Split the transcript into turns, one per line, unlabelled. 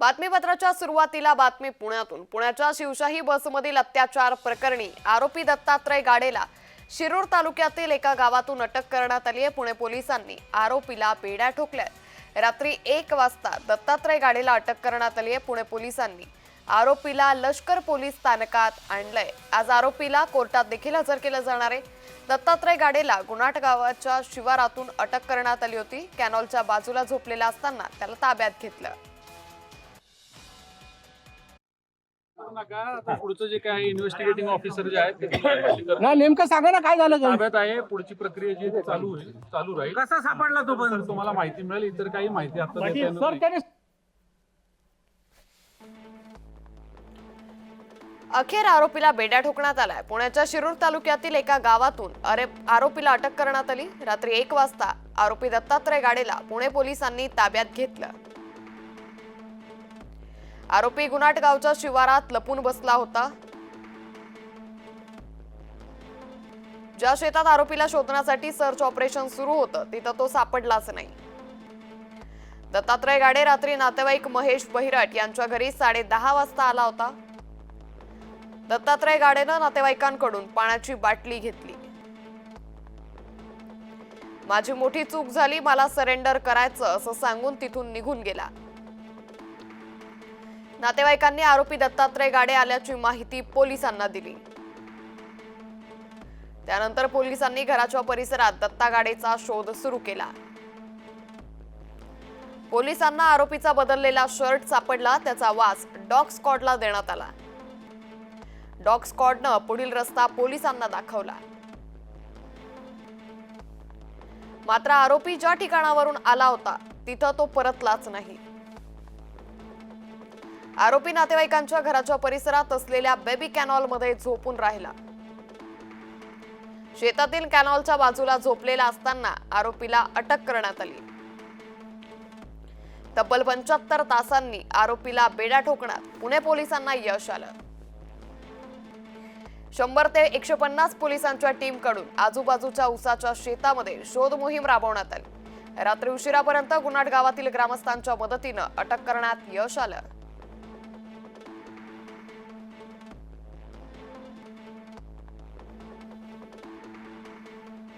बातमीपत्राच्या सुरुवातीला बातमी पुण्यातून. पुण्याच्या शिवशाही बसमधील अत्याचार प्रकरणी आरोपी दत्तात्रय गाडेला शिरूर तालुक्यातील एका गावातून अटक करण्यात आली आहे. पुणे पोलिसांनी आरोपीला बेड्या ठोकल्यात. रात्री एक वाजता दत्तात्रय गाडेला अटक करण्यात आली आहे. पुणे पोलिसांनी आरोपीला लष्कर पोलीस स्थानकात आणलंय. आज आरोपीला कोर्टात देखील हजर केलं जाणार आहे. दत्तात्रय गाडेला गुनाट गावाच्या शिवारातून अटक करण्यात आली होती. कॅनॉलच्या बाजूला झोपलेला असताना त्याला ताब्यात घेतलं.
करू नका आता पुढचं जे काय इन्व्हेस्टिगेटिंग ऑफिसर जे आहेत ते चौकशी करतात.
ना नेमकं सांगा ना काय झालं?
ताब्यात आहे पुढची प्रक्रिया जी आहे ती चालू होईल चालू राहील
कसा सापडला तो पण
तुम्हाला माहिती मिळेल इतर काही माहिती आता देता येणार
सर
नाही.
त्याने
अखेर आरोपीला बेड्या ठोकण्यात आलाय पुण्याच्या शिरूर तालुक्यातील एका गावातून अरे आरोपीला अटक करण्यात आली रात्री एक वाजता आरोपी दत्तात्रय गाडेला पुणे पोलिसांनी ताब्यात घेतलं आरोपी गुनाटगावच्या शिवारात लपून बसला होता. ज्या शेतात आरोपीला शोधण्यासाठी सर्च ऑपरेशन सुरू होतं तिथं तो सापडलाच नाही. दत्तात्रय गाडे रात्री नातेवाईक महेश बहिरट यांच्या घरी साडे दहा वाजता आला होता. दत्तात्रय गाडेनं नातेवाईकांकडून पाण्याची बाटली घेतली. माझी मोठी चूक झाली मला सरेंडर करायचं असं सांगून तिथून निघून गेला. नातेवाईकांनी आरोपी दत्तात्रय गाडे आल्याची माहिती पोलिसांना दिली. त्यानंतर पोलिसांनी घराच्या परिसरात दत्ता गाडेचा शोध सुरू केला. पोलिसांना आरोपीचा बदललेला शर्ट सापडला त्याचा वास डॉग स्कॉडला देण्यात आला. डॉग स्कॉडनं पुढील रस्ता पोलिसांना दाखवला. मात्र आरोपी ज्या ठिकाणावरून आला होता तिथं तो परतलाच नाही. आरोपी नातेवाईकांच्या घराच्या परिसरात असलेल्या बेबी कॅनॉलमध्ये झोपून राहिला. शेतातील कॅनॉलच्या बाजूला झोपलेला असताना आरोपीला अटक करण्यात आली. तब्बल पंच्याहत्तर तासांनी आरोपीला बेड्या ठोकण्यात पुणे पोलिसांना यश आलं. शंभर ते एकशे पन्नास पोलिसांच्या टीमकडून आजूबाजूच्या उसाच्या शेतामध्ये शोध मोहीम राबवण्यात आली. रात्री उशिरापर्यंत गुन्हाट गावातील ग्रामस्थांच्या मदतीनं अटक करण्यात यश आलं.